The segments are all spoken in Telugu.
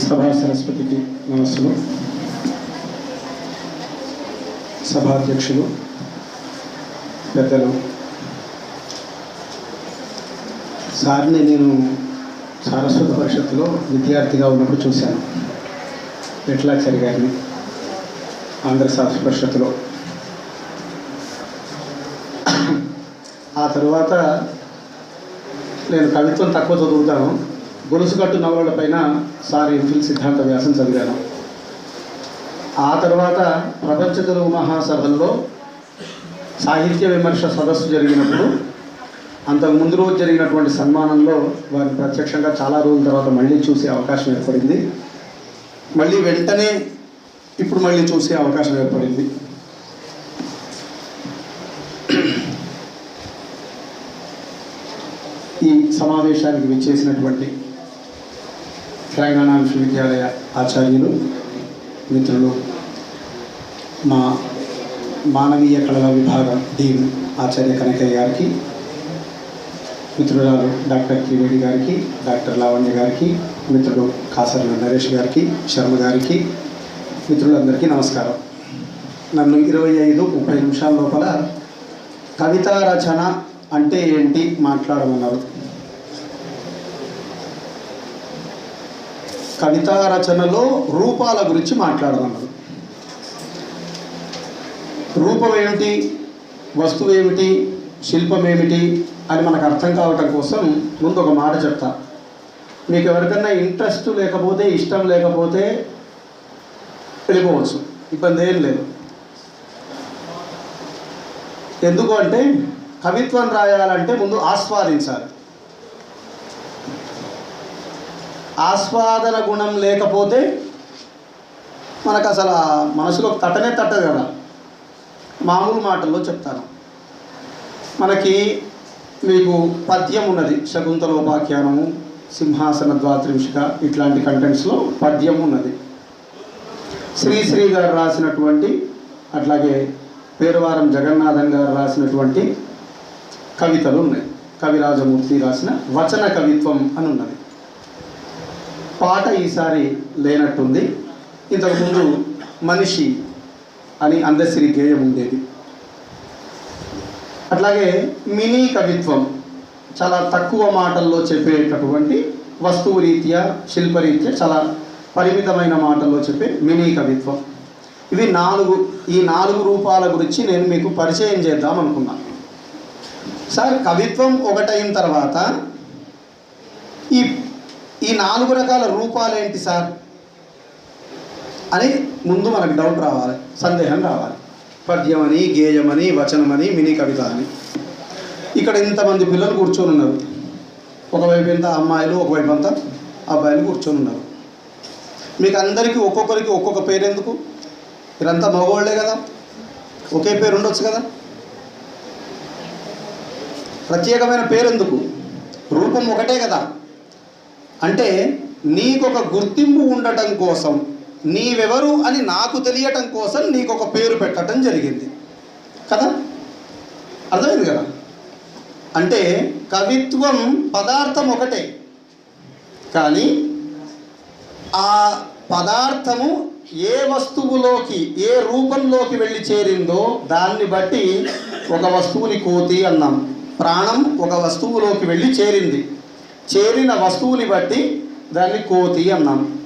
సభా సరస్వతికి నమస్సులు సభాధ్యక్షులు పెద్దలు. సార్ని నేను సారస్వత పరిషత్తులో విద్యార్థిగా ఉన్నప్పుడు చూశాను. విఠలాచారి గారిని ఆంధ్ర సారస్వత పరిషత్తులో. ఆ తర్వాత నేను కవిత్వం తక్కువ చదువుతాను. గొలుసుకట్టు నవలల పైన సార్ ఎంఫిల్ సిద్ధాంత వ్యాసం చదివాను. ఆ తర్వాత ప్రపంచ తెలుగు మహాసభల్లో సాహిత్య విమర్శ సదస్సు జరిగినప్పుడు అంతకు ముందు రోజు జరిగినటువంటి సన్మానంలో వారిని ప్రత్యక్షంగా చాలా రోజుల తర్వాత మళ్ళీ చూసే అవకాశం ఏర్పడింది. మళ్ళీ వెంటనే ఇప్పుడు మళ్ళీ చూసే అవకాశం ఏర్పడింది. ఈ సమావేశానికి విచ్చేసినటువంటి తెలంగాణ విశ్వవిద్యాలయ ఆచార్యులు మిత్రులు మా మానవీయ కళల విభాగం డీన్ ఆచార్య కనకయ్య గారికి మిత్రురాలు డాక్టర్ త్రివేణి గారికి డాక్టర్ లావణ్య గారికి మిత్రుడు కాసర్ల నరేష్ గారికి శర్మ గారికి మిత్రులందరికీ నమస్కారం. నన్ను ఇరవై ఐదు ముప్పై నిమిషాల లోపల కవితా రచన అంటే ఏంటి మాట్లాడమన్నారు. కవితా రచనలో రూపాల గురించి మాట్లాడమన్నారు రూపం ఏమిటి? వస్తువు ఏమిటి? శిల్పం ఏమిటి? అని మనకు అర్థం కావటం కోసం ముందు ఒక మాట చెప్తా. మీకు ఎవరికన్నా ఇంట్రెస్ట్ లేకపోతే ఇష్టం లేకపోతే వెళ్ళిపోవచ్చు. ఇబ్బంది ఏం లేదు. ఎందుకు అంటే కవిత్వం రాయాలంటే ముందు ఆస్వాదించాలి. ఆస్వాదన గుణం లేకపోతే మనకు అసలు మనసులో తట్టనే తట్టదు కదా. మామూలు మాటల్లో చెప్తాను. మనకి మీకు పద్యం ఉన్నది శకుంతలోపాఖ్యానము సింహాసన ద్వాత్రింశిక ఇట్లాంటి కంటెంట్స్లో పద్యం ఉన్నది. శ్రీశ్రీ గారు రాసినటువంటి అట్లాగే పేరువారం జగన్నాథన్ గారు రాసినటువంటి కవితలు ఉన్నాయి. కవిరాజమూర్తి రాసిన వచన కవిత్వం అని ఉన్నది. పాట ఈసారి లేనట్టుంది. ఇంతకుముందు మనిషి అని అందశ్రీ గేయం ఉండేది. అట్లాగే మినీ కవిత్వం చాలా తక్కువ మాటల్లో చెప్పేటటువంటి వస్తువు రీత్యా శిల్పరీత్యా చాలా పరిమితమైన మాటల్లో చెప్పే మినీ కవిత్వం. ఇవి నాలుగు ఈ నాలుగు రూపాల గురించి నేను మీకు పరిచయం చేద్దాం అనుకున్నాను సార్ కవిత్వం ఒకటైన తర్వాత ఈ ఈ నాలుగు రకాల రూపాలు ఏంటి సార్? అని ముందు మనకు డౌట్ రావాలి సందేహం రావాలి. పద్యమని గేయమని వచనమని మినీ కవిత అని. ఇక్కడ ఇంతమంది పిల్లలు కూర్చొని ఉన్నారు. ఒకవైపు ఎంత అమ్మాయిలు ఒకవైపు అంతా అబ్బాయిలు కూర్చొని ఉన్నారు. మీకు అందరికీ ఒక్కొక్కరికి ఒక్కొక్క పేరు ఎందుకు? మీరంతా మగవాళ్ళే కదా? ఒకే పేరు ఉండొచ్చు కదా? ప్రత్యేకమైన పేరు ఎందుకు? రూపం ఒకటే కదా. అంటే నీకొక గుర్తింపు ఉండటం కోసం నీవెవరు అని నాకు తెలియటం కోసం నీకు ఒక పేరు పెట్టడం జరిగింది. కదా? అర్థమైంది కదా? అంటే కవిత్వం పదార్థం ఒకటే కానీ ఆ పదార్థము ఏ వస్తువులోకి ఏ రూపంలోకి వెళ్ళి చేరిందో దాన్ని బట్టి ఒక వస్తువుని కోతి అన్నాం. ప్రాణం ఒక వస్తువులోకి వెళ్ళి చేరింది. చేరిన వస్తువుని బట్టి దాన్ని కోతి అన్నాం.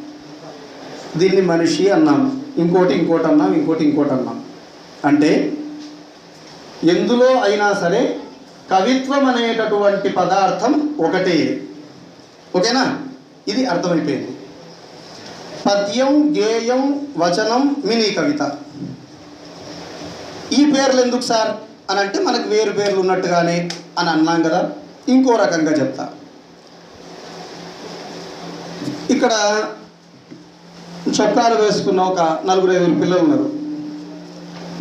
దీన్ని మనిషి అన్నాం. ఇంకోటి ఇంకోటి అన్నాం ఇంకోటి ఇంకోటి అన్నాం. అంటే ఎందులో అయినా సరే కవిత్వం అనేటటువంటి పదార్థం ఒకటే. ఓకేనా? ఇది అర్థమైపోయింది. పద్యం గేయం వచనం మినీ కవిత. ఈ పేర్లు ఎందుకు సార్? అని అంటే మనకు వేరు పేర్లు ఉన్నట్టుగానే అని అన్నాం కదా. ఇంకో రకంగా చెప్తా. ఇక్కడ చొక్కాలు వేసుకున్న ఒక నలుగురు ఐదుగురు పిల్లలు ఉన్నారు.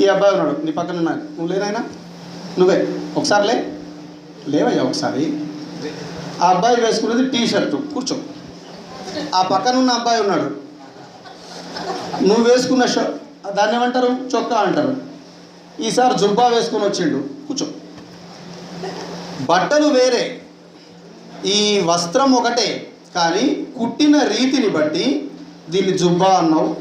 ఈ అబ్బాయి ఉన్నాడు నీ పక్కన ఉన్నాడు. నువ్వు లేనాయనా నువ్వే. ఒకసారి లే. లేవయ్యా ఒకసారి. ఆ అబ్బాయి వేసుకున్నది టీ షర్టు కూర్చో. ఆ పక్కన ఉన్న అబ్బాయి ఉన్నాడు. నువ్వు వేసుకున్న ష దాన్ని ఏమంటారు? చొక్కా అంటారు. ఈసారి జుబ్బా వేసుకొని వచ్చిండు. కూర్చో. బట్టలు వేరే. ఈ వస్త్రం ఒకటే. కానీ కుట్టిన రీతిని బట్టి దీన్ని జుబ్బా అన్నావు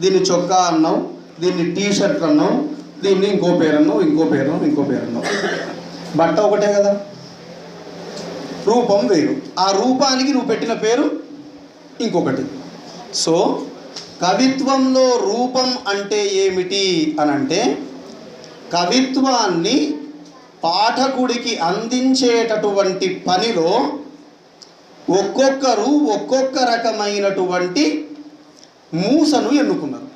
దీన్ని చొక్కా అన్నావు దీన్ని టీ షర్ట్ అన్నావు దీన్ని ఇంకో పేరు అన్నావు ఇంకో పేరు అన్నావు ఇంకో పేరు అన్నావు. బట్ట ఒకటే కదా? రూపం వేరు. ఆ రూపానికి నువ్వు పెట్టిన పేరు ఇంకొకటి. సో కవిత్వంలో రూపం అంటే ఏమిటి అని అంటే కవిత్వాన్ని పాఠకుడికి అందించేటటువంటి పనిలో ఒక్కొక్కరు ఒక్కొక్క రకమైనటువంటి మూసను ఎన్నుకున్నారు.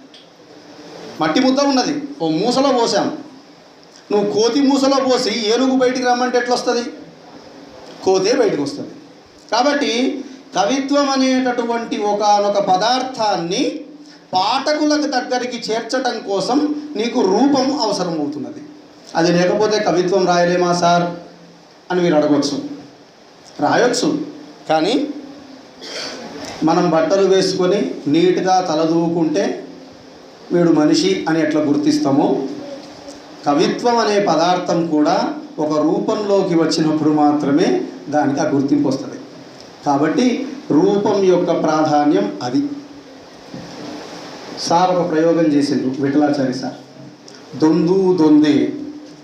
మట్టి ముద్ద ఉన్నది. ఓ మూసలో పోసాం నువ్వు కోతి మూసలో పోసి ఏనుగు బయటికి రమ్మంటే ఎట్లా వస్తుంది కోతే బయటకు వస్తుంది కాబట్టి కవిత్వం అనేటటువంటి ఒకనొక పదార్థాన్ని పాఠకులకు దగ్గరికి చేర్చటం కోసం నీకు రూపం అవసరం అవుతున్నది అది లేకపోతే కవిత్వం రాయలేమా సార్? అని మీరు అడగవచ్చు రాయొచ్చు. కానీ మనం బట్టలు వేసుకొని నీట్గా తలదూకుంటే వీడు మనిషి అని ఎట్లా గుర్తిస్తామో? కవిత్వం అనే పదార్థం కూడా ఒక రూపంలోకి వచ్చినప్పుడు మాత్రమే దానికి ఆ గుర్తింపు వస్తుంది. కాబట్టి రూపం యొక్క ప్రాధాన్యం అది. సార్ ఒక ప్రయోగం చేసిండు విఠలాచారి సార్. దొందు దొందే.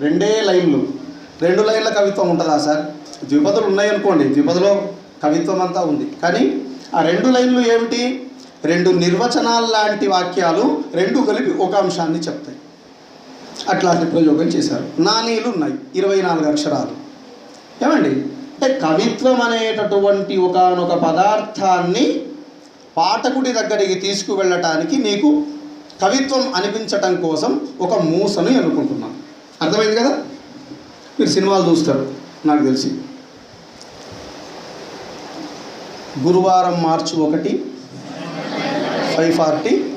రెండే లైన్లు. రెండు లైన్ల కవిత్వం ఉంటుందా సార్? ద్విపదులు ఉన్నాయనుకోండి ద్విపదలో కవిత్వం అంతా ఉంది. కానీ ఆ రెండు లైన్లు ఏమిటి? రెండు నిర్వచనాలు లాంటి వాక్యాలు రెండు కలిపి ఒక అంశాన్ని చెప్తాయి. అట్లాంటి ప్రయోగం చేశారు. నానీలు ఉన్నాయి. ఇరవై నాలుగు అక్షరాలు. ఏమండి? అంటే కవిత్వం అనేటటువంటి ఒకనొక పదార్థాన్ని పాఠకుడి దగ్గరికి తీసుకువెళ్ళటానికి నీకు కవిత్వం అనిపించటం కోసం ఒక మూసను అనుకుంటున్నాను. అర్థమైంది కదా? మీరు సినిమాలు చూస్తారు. నాకు తెలిసి. గురువారం మార్చి ఒకటి ఫైవ్ ఫార్టీ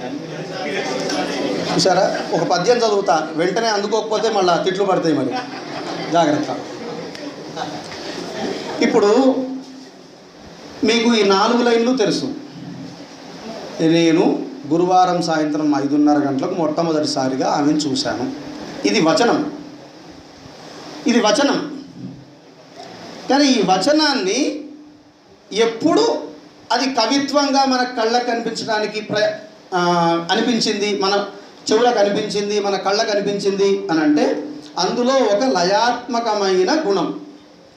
చూసారా ఒక పద్యం చదువుతా వెంటనే అందుకోకపోతే మళ్ళీ తిట్లు పడతాయి మరి. జాగ్రత్త. ఇప్పుడు మీకు ఈ నాలుగు లైన్లు తెలుసు. నేను గురువారం సాయంత్రం ఐదున్నర గంటలకు మొట్టమొదటిసారిగా ఆమెను చూశాను. ఇది వచనం. ఇది వచనం. కానీ ఈ వచనాన్ని ఎప్పుడు అది కవిత్వంగా మన కళ్ళకు కనిపించడానికి ప్ర అనిపించింది మన చెవులకు అనిపించింది మన కళ్ళకు అనిపించింది అని అంటే అందులో ఒక లయాత్మకమైన గుణం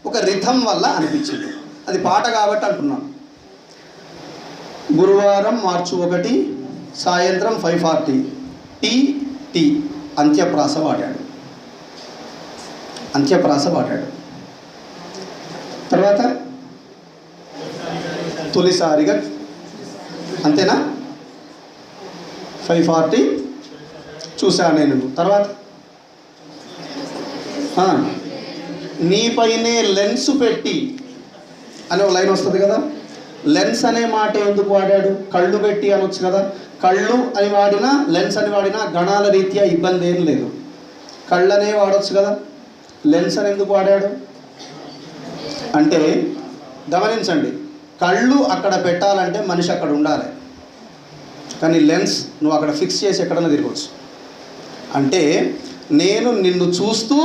ఒక రిథం వల్ల అనిపించింది. అది పాట కాబట్టి అంటున్నాం గురువారం మార్చి ఒకటి సాయంత్రం ఫైవ్ ఫార్టీ. టీ టీ. అంత్యప్రాస పాడాడు. అంత్యప్రాస పాడాడు. తర్వాత తొలిసారిగా. అంతేనా? ఫైవ్ ఫార్టీ చూశాను నేను. తర్వాత? నీపైనే లెన్స్ పెట్టి అనే ఒక లైన్ వస్తుంది కదా? లెన్స్ అనే మాట ఎందుకు వాడాడు? కళ్ళు పెట్టి అనొచ్చు కదా? కళ్ళు అని వాడినా లెన్స్ అని వాడినా గణాల రీత్యా ఇబ్బంది ఏం లేదు. కళ్ళనే వాడొచ్చు కదా? లెన్స్ అని ఎందుకు వాడాడు? అంటే గమనించండి. కళ్ళు అక్కడ పెట్టాలంటే మనిషి అక్కడ ఉండాలి. కానీ లెన్స్ నువ్వు అక్కడ ఫిక్స్ చేసి ఎక్కడైనా తిరగవచ్చు అంటే నేను నిన్ను చూస్తూ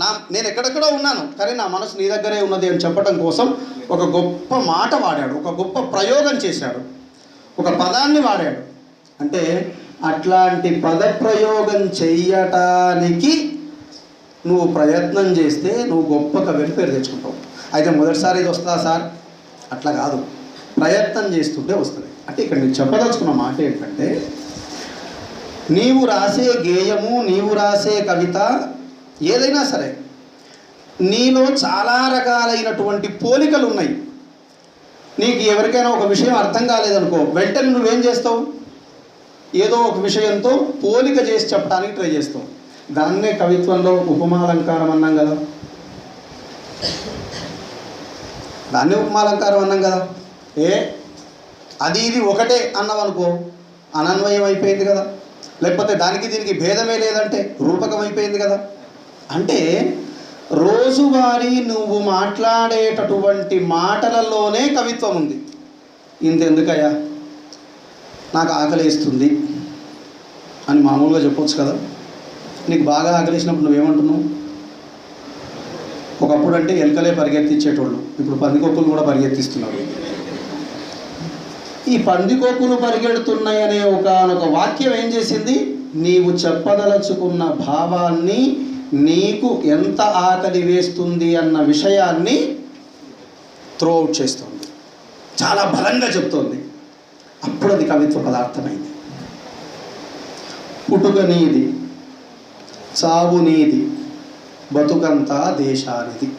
నా నేను ఎక్కడెక్కడో ఉన్నాను కానీ నా మనసు నీ దగ్గరే ఉన్నది అని చెప్పడం కోసం ఒక గొప్ప మాట వాడాడు ఒక గొప్ప ప్రయోగం చేశాడు ఒక పదాన్ని వాడాడు. అంటే అట్లాంటి పదప్రయోగం చెయ్యటానికి నువ్వు ప్రయత్నం చేస్తే నువ్వు గొప్ప కవిని పేరు తెచ్చుకుంటావు. అయితే మొదటిసారి ఇది వస్తుందా సార్? అట్లా కాదు. ప్రయత్నం చేస్తుంటే వస్తుంది. అంటే ఇక్కడ నేను చెప్పదలుచుకున్న మాట ఏంటంటే నీవు రాసే గేయము నీవు రాసే కవిత ఏదైనా సరే నీలో చాలా రకాలైనటువంటి పోలికలు ఉన్నాయి నీకు ఎవరికైనా ఒక విషయం అర్థం కాలేదనుకో వెంటనే నువ్వేం చేస్తావు? ఏదో ఒక విషయంతో పోలిక చేసి చెప్పడానికి ట్రై చేస్తావు. దాన్నే కవిత్వంలో ఉపమాలంకారం అన్నాం కదా. దాన్ని ఉపమాలంకారం అన్నాం కదా. ఏ? అది ఇది ఒకటే అన్నావు అనుకో అనన్వయం అయిపోయింది కదా. లేకపోతే దానికి దీనికి భేదమే లేదంటే రూపకం అయిపోయింది కదా. అంటే రోజువారీ నువ్వు మాట్లాడేటటువంటి మాటలలోనే కవిత్వం ఉంది. ఇంతెందుకయ్యా? నాకు ఆకలిస్తుంది అని మామూలుగా చెప్పొచ్చు కదా. నీకు బాగా ఆకలిసినప్పుడు నువ్వేమంటున్నావు? ఒకప్పుడు అంటే ఎలుకలే పరిగెత్తించేటోళ్ళు ఇప్పుడు పందికొక్కులు కూడా పరిగెత్తిస్తున్నారు. ఈ పందికొక్కులు పరిగెడుతున్నాయి అనే ఒక వాక్యం ఏం చేసింది? నీవు చెప్పదలుచుకున్న భావాన్ని నీకు ఎంత ఆకలి వేస్తుంది అన్న విషయాన్ని త్రో అవుట్ చేస్తుంది. చాలా బలంగా చెప్తోంది. అప్పుడు అది కవిత్వ పదార్థమైంది. పుట్టుక నీది చావు నీది బతుకంతా దేశానిది.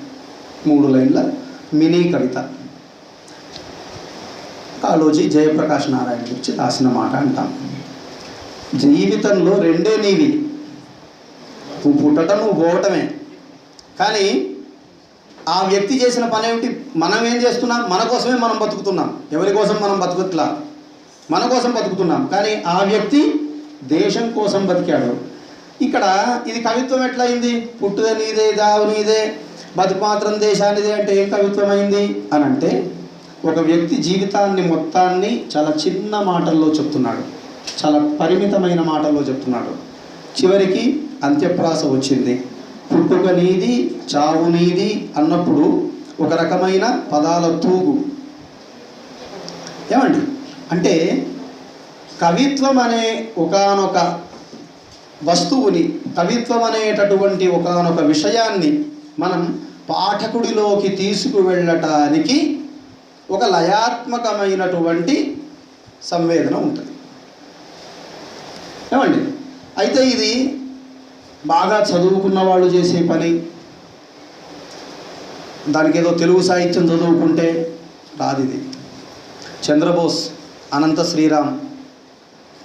మూడు లైన్ల మినీ కవిత. కాళోజీ జయప్రకాష్ నారాయణ గురించి రాసిన మాట అంటాం. జీవితంలో రెండే నీవి. నువ్వు పుట్టడం నువ్వు పోవటమే. కానీ ఆ వ్యక్తి చేసిన పని ఏమిటి మనం ఏం చేస్తున్నాం? మన కోసమే మనం బతుకుతున్నాం. ఎవరి కోసం మనం బతుకుట్లా? మన కోసం బతుకుతున్నాం. కానీ ఆ వ్యక్తి దేశం కోసం బతికాడు. ఇక్కడ ఇది కవిత్వం ఎట్లయింది? పుట్టుక నీదే దావు నీదే బతుమాత్రం దేశానిదే అంటే ఏం కవిత్వం అయింది అని అంటే ఒక వ్యక్తి జీవితాన్ని మొత్తాన్ని చాలా చిన్న మాటల్లో చెప్తున్నాడు. చాలా పరిమితమైన మాటల్లో చెప్తున్నాడు. చివరికి అంత్యప్రాస వచ్చింది. పుట్టుక నీది చావు నీది అన్నప్పుడు ఒక రకమైన పదాల తూగు. ఏమండి? అంటే కవిత్వం అనే ఒకానొక వస్తువుని కవిత్వం అనేటటువంటి ఒకనొక విషయాన్ని మనం పాఠకుడిలోకి తీసుకువెళ్ళటానికి ఒక లయాత్మకమైనటువంటి సంవేదన ఉంటుంది. ఏమండి? అయితే ఇది బాగా చదువుకున్న వాళ్ళు చేసే పని. దానికి ఏదో తెలుగు సాహిత్యం చదువుకుంటే రాదు ఇది. చంద్రబోస్ అనంత శ్రీరామ్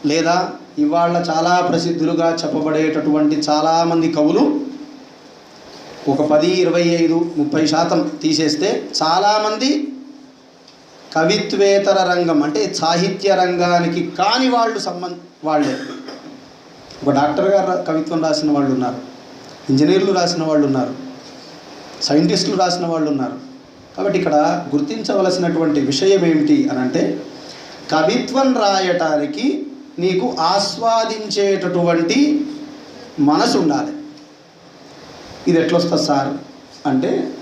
లేదా ఇవాళ చాలా ప్రసిద్ధులుగా చెప్పబడేటటువంటి చాలామంది కవులు ఒక పది ఇరవై ఐదు ముప్పై శాతం తీసేస్తే చాలామంది కవిత్వేతర రంగం అంటే సాహిత్య రంగానికి కాని వాళ్ళు సంబంధ వాళ్ళే. ఒక డాక్టర్ గారు కవిత్వం రాసిన వాళ్ళు ఉన్నారు. ఇంజనీర్లు రాసిన వాళ్ళు ఉన్నారు. సైంటిస్టులు రాసిన వాళ్ళు ఉన్నారు. కాబట్టి ఇక్కడ గుర్తించవలసినటువంటి విషయం ఏమిటి అని అంటే కవిత్వం రాయటానికి నీకు ఆస్వాదించేటటువంటి మనసు ఉండాలి. ఇది ఎట్లొస్తుంది సార్? అంటే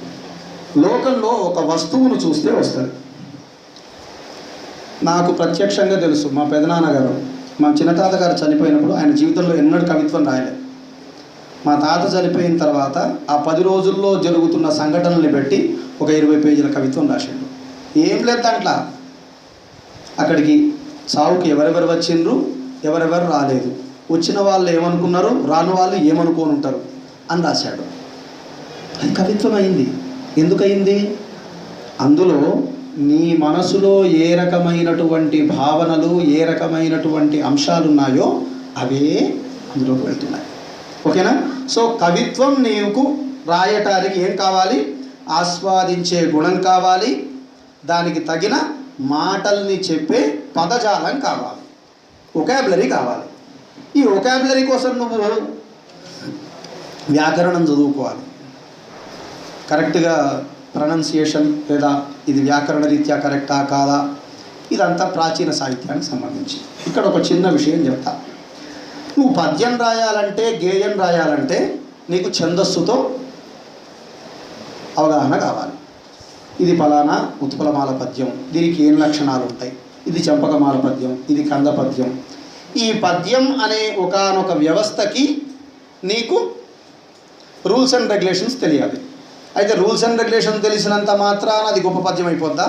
లోకంలో ఒక వస్తువును చూస్తే వస్తుంది. నాకు ప్రత్యక్షంగా తెలుసు మా పెదనాన్నగారు మా చిన్న తాతగారు చనిపోయినప్పుడు ఆయన జీవితంలో ఎన్నడూ కవిత్వం రాయలేదు. మా తాత చనిపోయిన తర్వాత ఆ పది రోజుల్లో జరుగుతున్న సంఘటనల్ని బట్టి ఒక ఇరవై పేజీల కవిత్వం రాసిండు. ఏం లేదు దాంట్లో. అక్కడికి సావుకి ఎవరెవరు వచ్చిండ్రు? ఎవరెవరు రాలేదు. వచ్చిన వాళ్ళు ఏమనుకున్నారు రాని వాళ్ళు ఏమనుకోని ఉంటారు అని రాశాడు. అది కవిత్వం అయింది ఎందుకయింది? అందులో నీ మనసులో ఏ రకమైనటువంటి భావనలు ఏ రకమైనటువంటి అంశాలు ఉన్నాయో అవే అందులోకి వెళ్తున్నాయి. ఓకేనా? సో కవిత్వం నీకు రాయటానికి ఏం కావాలి? ఆస్వాదించే గుణం కావాలి. దానికి తగిన మాటల్ని చెప్పే పదజాలం కావాలి. ఒకాబులరీ కావాలి. ఈ ఒకాబులరీ కోసం నువ్వు వ్యాకరణం చదువుకోవాలి. కరెక్ట్గా ప్రొనౌన్సియేషన్ లేదా ఇది వ్యాకరణ రీత్యా కరెక్టా కాదా? ఇదంతా ప్రాచీన సాహిత్యానికి సంబంధించి. ఇక్కడ ఒక చిన్న విషయం చెప్తా. నువ్వు పద్యం రాయాలంటే గేయం రాయాలంటే నీకు ఛందస్సుతో అవగాహన కావాలి. ఇది ఫలానా ఉత్పలమాల పద్యం. దీనికి ఏం లక్షణాలు ఉంటాయి ఇది చంపకమాల పద్యం ఇది కంద పద్యం. ఈ పద్యం అనే ఒకానొక వ్యవస్థకి నీకు రూల్స్ అండ్ రెగ్యులేషన్స్ తెలియాలి. అయితే రూల్స్ అండ్ రెగ్యులేషన్ తెలిసినంత మాత్రాన అది గొప్ప పద్యం అయిపోద్దా?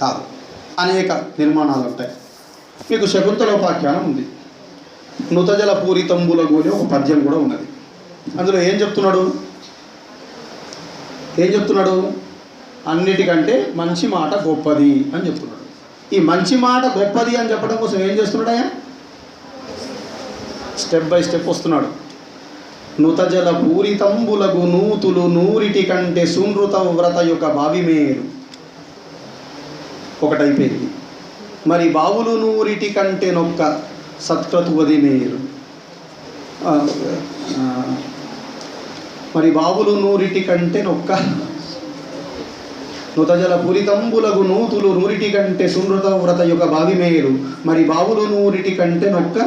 కాదు. అనేక నిర్మాణాలు ఉంటాయి మీకు శకుంతలోపాఖ్యానం ఉంది. నుతజల పూరితంబుల గోని ఒక పద్యం కూడా ఉన్నది. అందులో ఏం చెప్తున్నాడు? ఏం చెప్తున్నాడు? అన్నిటికంటే మంచి మాట గొప్పది అని చెప్తున్నాడు. ఈ మంచి మాట గొప్పది అని చెప్పడం కోసం ఏం చేస్తున్నాడు ఆయన స్టెప్ బై స్టెప్ వస్తున్నాడు. నుతజల పూరితంబులగు నూతులు నూరిటి కంటే సునృత వ్రత యొక్క బావిమేరు ఒకటైపోయింది. మరి బావులు నూరిటి కంటే నొక్క సత్క్రతువది మేరు మరి బావులు నూరిటి కంటే నొక్క నుతజల పురితంబులగు నూతులు నూరిటి కంటే సుమృత వ్రత యొక్క బావిమేరు మరి బావులు నూరిటి కంటే నొక్క?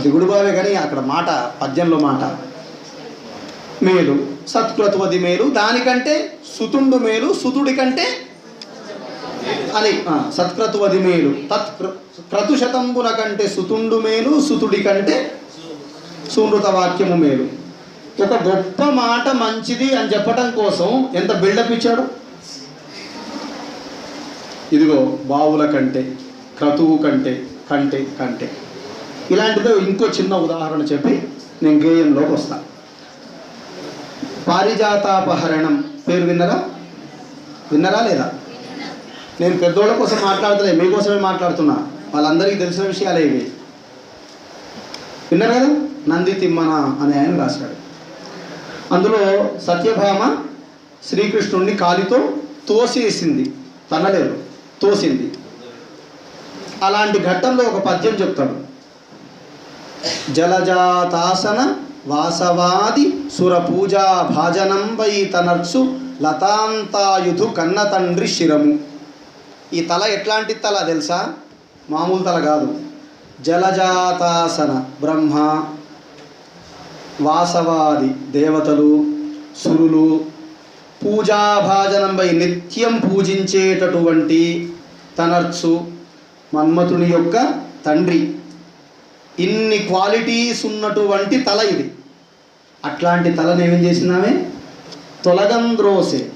దిగుడు బావే కానీ అక్కడ మాట పద్యంలో మాట. మేలు సత్క్రతువది మేలు దానికంటే సుతుండు మేలు సుతుడి కంటే అని సత్క్రతువది మేలు. తత్ క్ర- క్రతుశతంబున కంటే సుతుండు మేలు సుతుడి కంటే సుమృత వాక్యము మేలు. ఒక గొప్ప మాట మంచిది అని చెప్పటం కోసం ఎంత బిల్డప్ ఇచ్చాడు? ఇదిగో బావుల కంటే క్రతువు కంటే కంటే కంటే. ఇలాంటిదో ఇంకో చిన్న ఉదాహరణ చెప్పి నేను గేయంలోకి వస్తా. పారిజాతాపహరణం పేరు విన్నరా? విన్నరా లేదా? నేను పెద్దోళ్ళ కోసం మాట్లాడతలే మీకోసమే మాట్లాడుతున్నా. వాళ్ళందరికీ తెలిసిన విషయాలే ఇవి. విన్నారు కదా? నంది తిమ్మన అనే ఆయన రాశాడు. అందులో సత్యభామ శ్రీకృష్ణుడిని కాలితో తోసేసింది. తనలేదు తోసింది. అలాంటి ఘట్టంలో ఒక పద్యం చెప్తాడు. జలజాతాసన వాసవాది సుర పూజా భాజనం వై తనర్సు లతాంతాయుధు కన్న తండ్రి శిరము. ఈ తల ఎట్లాంటి తల తెలుసా? మామూలు తల కాదు. జలజాతాసన బ్రహ్మ వాసవాది దేవతలు సురులు పూజాభాజనంపై నిత్యం పూజించేటటువంటి తనర్సు మన్మథుని యొక్క తండ్రి. ఇన్ని క్వాలిటీస్ ఉన్నటువంటి తల ఇది. అట్లాంటి తలను ఏమేం చేసినామే తొలగంద్రోసే.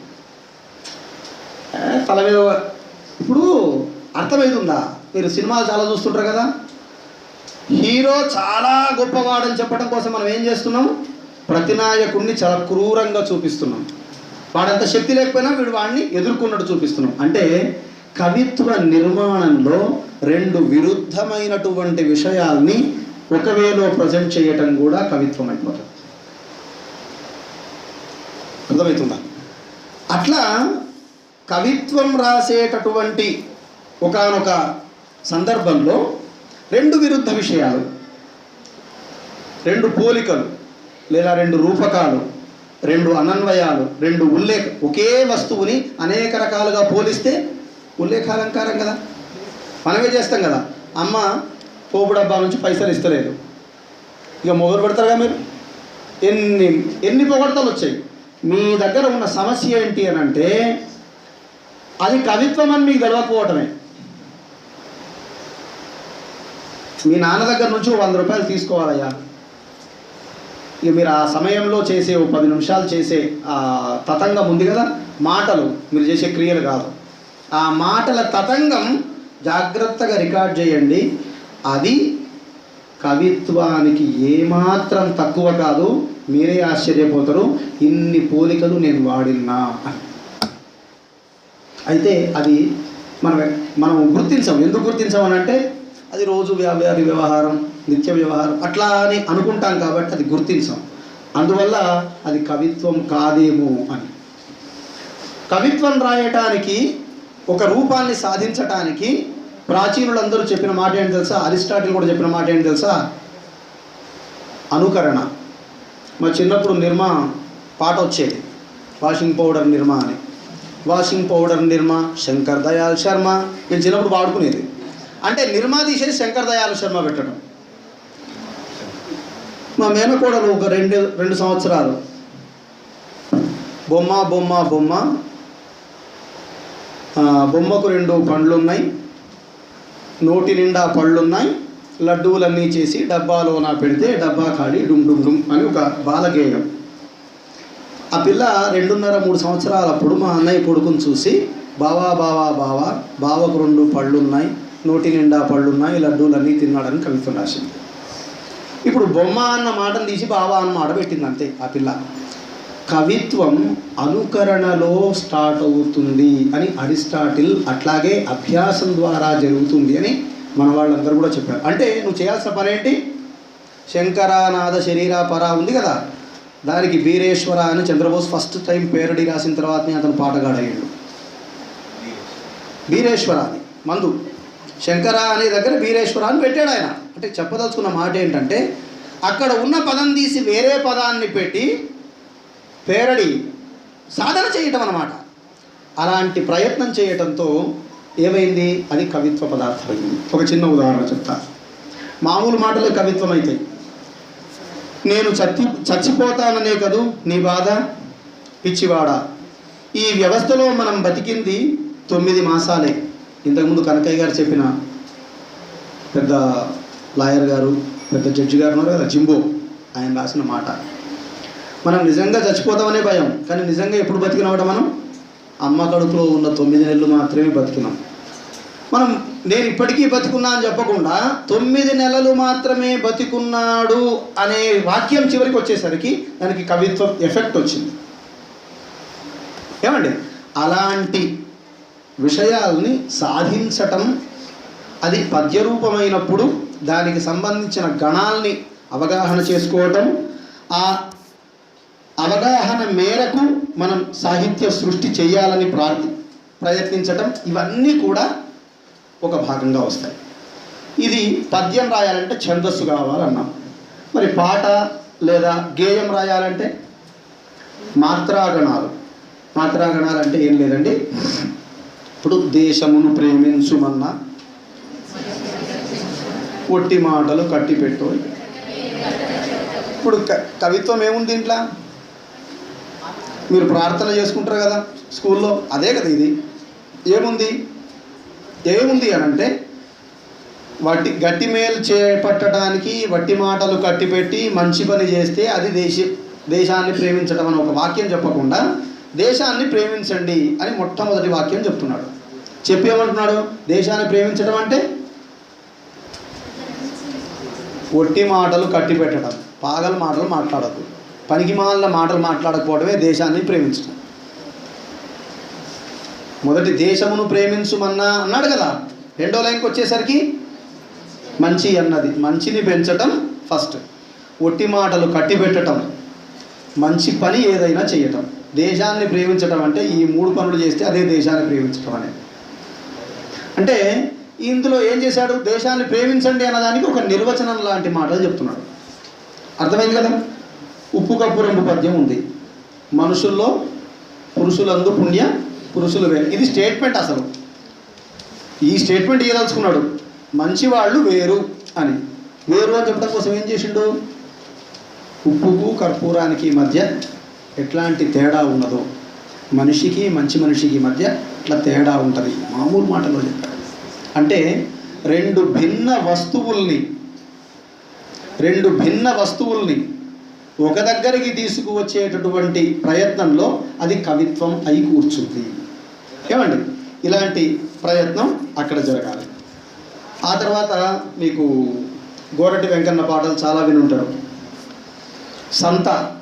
తల మీద ఇప్పుడు అర్థమవుతుందా మీరు సినిమాలు చాలా చూస్తుంటారు కదా. హీరో చాలా గొప్పవాడని చెప్పడం కోసం మనం ఏం చేస్తున్నాం? ప్రతినాయకుడిని చాలా క్రూరంగా చూపిస్తున్నాం. వాడంత శక్తి లేకపోయినా వీడు వాడిని ఎదుర్కొన్నట్టు చూపిస్తున్నాం. అంటే కవిత్వ నిర్మాణంలో రెండు విరుద్ధమైనటువంటి విషయాల్ని ఒకవేళ ప్రజెంట్ చేయటం కూడా కవిత్వం అయిపోతుంది. అర్థమవుతుందా? అట్లా కవిత్వం రాసేటటువంటి ఒకానొక సందర్భంలో రెండు విరుద్ధ విషయాలు. రెండు పోలికలు లేదా రెండు రూపకాలు రెండు అనన్వయాలు రెండు ఉల్లేఖ ఒకే వస్తువుని అనేక రకాలుగా పోలిస్తే ఉల్లేఖాలంకారం కదా? మనమే చేస్తాం కదా. అమ్మ పోపు డబ్బా నుంచి పైసలు ఇస్తలేదు. ఇక మొదలు పెడతారుగా మీరు? ఎన్ని ఎన్ని పొగడతలు వచ్చాయి? మీ దగ్గర ఉన్న సమస్య ఏంటి అని అంటే అది కవిత్వం అని మీకు తెలవకపోవటమే. మీ నాన్న దగ్గర నుంచి వంద రూపాయలు తీసుకోవాలయ్యా. ఇక మీరు ఆ సమయంలో చేసే ఓ పది నిమిషాలు చేసే ఆ తతంగం ఉంది కదా మాటలు. మీరు చేసే క్రియలు కాదు. ఆ మాటల తతంగం జాగ్రత్తగా రికార్డ్ చేయండి. అది కవిత్వానికి ఏమాత్రం తక్కువ కాదు. మీరే ఆశ్చర్యపోతారు. ఇన్ని పోలికలు నేను వాడినా అయితే అది మనం మనం గుర్తించాం. ఎందుకు గుర్తించాం అని అంటే అది రోజు వ్యాపారి వ్యవహారం నిత్య వ్యవహారం అట్లా అని అనుకుంటాం కాబట్టి అది గుర్తించాం. అందువల్ల అది కవిత్వం కాదేమో అని. కవిత్వం రాయటానికి ఒక రూపాన్ని సాధించటానికి ప్రాచీనులందరూ చెప్పిన మాట ఏంటి తెలుసా? అరిస్టాటిల్ కూడా చెప్పిన మాట ఏంటి తెలుసా? అనుకరణ. మా చిన్నప్పుడు నిర్మా పాట వచ్చేది. వాషింగ్ పౌడర్ నిర్మా అని. వాషింగ్ పౌడర్ నిర్మా శంకర్ దయాల్ శర్మ నేను చిన్నప్పుడు వాడుకునేది అంటే నిర్మా శంకర్ దయాలు శర్మ పెట్టడం. మా మేనకోడలు ఒక రెండు రెండు సంవత్సరాలు. బొమ్మ బొమ్మ బొమ్మ. బొమ్మకు రెండు పండ్లున్నాయి. నోటి నిండా పళ్ళున్నాయి. లడ్డూలన్నీ చేసి డబ్బాలో నా పెడితే డబ్బా ఖాళీ డుమ్ డుమ్ డుమ్ అని ఒక బాలగేయం. ఆ పిల్ల రెండున్నర మూడు సంవత్సరాలప్పుడు మా అన్నయ్య కొడుకుని చూసి బావా బావా బావా బావకు రెండు పళ్ళున్నాయి. నోటి నిండా పళ్ళు లడ్డూలన్నీ తిన్నాడని కవిత్వం రాసింది. ఇప్పుడు బొమ్మ అన్న మాటను తీసి బాబా అన్న మాట పెట్టింది అంతే ఆ పిల్ల. కవిత్వం అనుకరణలో స్టార్ట్ అవుతుంది అని అరిస్టాటిల్ అట్లాగే అభ్యాసం ద్వారా జరుగుతుంది అని మన వాళ్ళందరూ కూడా చెప్పారు. అంటే నువ్వు చేయాల్సిన పని ఏంటి? శంకరానాథ శరీర పర ఉంది కదా. దానికి వీరేశ్వర అని చంద్రబోస్ ఫస్ట్ టైం పేరడి రాసిన తర్వాతనే అతను పాటగాడయ్యాడు. వీరేశ్వరాది మందు. శంకర అనే దగ్గర వీరేశ్వర అని పెట్టాడు ఆయన. అంటే చెప్పదలుచుకున్న మాట ఏంటంటే అక్కడ ఉన్న పదం తీసి వేరే పదాన్ని పెట్టి పేరడి సాధన చేయటం అన్నమాట. అలాంటి ప్రయత్నం చేయటంతో ఏమైంది? అది కవిత్వ పదార్థం అయింది ఒక చిన్న ఉదాహరణ చెప్తా. మామూలు మాటలు కవిత్వం అవుతాయి నేను చచ్చి చచ్చిపోతాననే కదూ? నీ బాధ? పిచ్చివాడ. ఈ వ్యవస్థలో మనం బతికింది తొమ్మిది మాసాలే. ఇంతకుముందు కనకయ్య గారు చెప్పిన పెద్ద లాయర్ గారు పెద్ద జడ్జి గారు ఉన్నారు కదా జింబో ఆయన రాసిన మాట. మనం నిజంగా చచ్చిపోతామనే భయం కానీ నిజంగా ఎప్పుడు బతికినవాడ మనం? అమ్మ కడుపులో ఉన్న తొమ్మిది నెలలు మాత్రమే బతికినాం. మనం నేను ఇప్పటికీ బతికున్నా అని చెప్పకుండా తొమ్మిది నెలలు మాత్రమే బతికున్నాడు అనే వాక్యం చివరికి వచ్చేసరికి దానికి కవిత్వం ఎఫెక్ట్ వచ్చింది. ఏమండి? అలాంటి విషయాల్ని సాధించటం అది పద్యరూపమైనప్పుడు దానికి సంబంధించిన గణాల్ని అవగాహన చేసుకోవటం ఆ అవగాహన మేరకు మనం సాహిత్య సృష్టి చేయాలని ప్రార్థి ప్రయత్నించటం ఇవన్నీ కూడా ఒక భాగంగా వస్తాయి. ఇది పద్యం రాయాలంటే ఛందస్సు కావాలన్నాం. మరి పాట లేదా గేయం రాయాలంటే మాత్రాగణాలు. మాత్రాగణాలు అంటే ఏం లేదండి. ఇప్పుడు దేశమును ప్రేమించుమన్నా కొట్టి మాటలు కట్టి పెట్టు ఇప్పుడు క- కవిత్వం ఏముంది ఇంట్లో? మీరు ప్రార్థన చేసుకుంటారు కదా స్కూల్లో అదే కదా ఇది. ఏముంది? ఏముంది అని అంటే వట్టి గట్టి మేలు చేపట్టడానికి వట్టి మాటలు కట్టిపెట్టి మంచి పని చేస్తే అది దేశ దేశాన్ని ప్రేమించడం అని ఒక వాక్యం చెప్పకుండా దేశాన్ని ప్రేమించండి అని మొట్టమొదటి వాక్యం చెప్తున్నాడు. చెప్పేమంటున్నాడు? దేశాన్ని ప్రేమించడం అంటే? ఒట్టి మాటలు కట్టి పెట్టడం. పాగల మాటలు మాట్లాడదు పనికి మాలిన మాటలు మాట్లాడకపోవడమే దేశాన్ని ప్రేమించడం. మొదటి దేశమును ప్రేమించుమన్నా అన్నాడు కదా? రెండో లైన్కి వచ్చేసరికి మంచి అన్నది. మంచిని పెంచటం ఫస్ట్. ఒట్టి మాటలు కట్టి పెట్టడం మంచి పని ఏదైనా చేయటం. దేశాన్ని ప్రేమించడం అంటే ఈ మూడు పనులు చేస్తే అదే దేశాన్ని ప్రేమించడం అనేది. అంటే ఇందులో ఏం చేశాడు? దేశాన్ని ప్రేమించండి అన్నదానికి ఒక నిర్వచనం లాంటి మాటలు చెప్తున్నాడు. అర్థమైంది కదా? ఉప్పు కప్పు రెండు పద్యం ఉంది. మనుషుల్లో పురుషులందు పుణ్య పురుషులు వేరు. ఇది స్టేట్మెంట్ అసలు. ఈ స్టేట్మెంట్ ఇవ్వదలుచుకున్నాడు మంచి వాళ్ళు వేరు అని. వేరు అని చెప్పడం కోసం ఏం చేసిండు? ఉప్పుకు కర్పూరానికి మధ్య ఎట్లాంటి తేడా ఉన్నదో మనిషికి మంచి మనిషికి మధ్య ఇట్లా తేడా ఉంటుంది. మామూలు మాటలో చెప్పాడు అంటే రెండు భిన్న వస్తువుల్ని రెండు భిన్న వస్తువుల్ని ఒక దగ్గరికి తీసుకువచ్చేటటువంటి ప్రయత్నంలో అది కవిత్వం అయి కూర్చుంది. ఏమండి? ఇలాంటి ప్రయత్నం అక్కడ జరగాలి. ఆ తర్వాత మీకు గోరటి వెంకన్న పాటలు చాలా వినుంటారు. సంత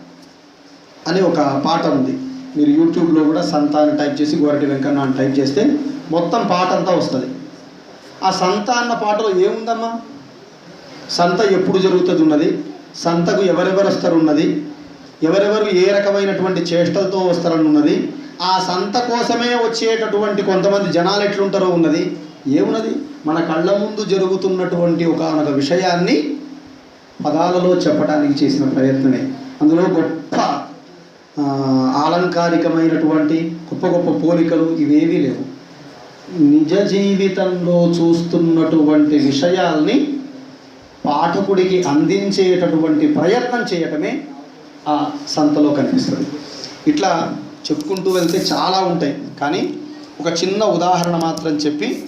అనే ఒక పాట ఉంది. మీరు యూట్యూబ్లో కూడా సంత అని టైప్ చేసి గోరటి వెంకన్న అని టైప్ చేస్తే మొత్తం పాట అంతా వస్తుంది. ఆ సంత అన్న పాటలో ఏముందమ్మా? సంత ఎప్పుడు జరుగుతుంది ఉన్నది సంతకు ఎవరెవరు వస్తారు ఉన్నది ఎవరెవరు ఏ రకమైనటువంటి చేష్టలతో వస్తారని ఉన్నది ఆ సంత కోసమే వచ్చేటటువంటి కొంతమంది జనాలు ఎట్లుంటారో ఉన్నది? ఏమున్నది? మన కళ్ళ ముందు జరుగుతున్నటువంటి ఒకనొక విషయాన్ని పదాలలో చెప్పడానికి చేసిన ప్రయత్నమే. అందులో గొప్ప ఆలంకారికమైనటువంటి గొప్ప గొప్ప పోలికలు ఇవేవీ లేవు. నిజ జీవితంలో చూస్తున్నటువంటి విషయాల్ని పాఠకుడికి అందించేటటువంటి ప్రయత్నం చేయటమే ఆ సంతలో కనిపిస్తుంది. ఇట్లా చెప్పుకుంటూ వెళ్తే చాలా ఉంటాయి. కానీ ఒక చిన్న ఉదాహరణ మాత్రం చెప్పి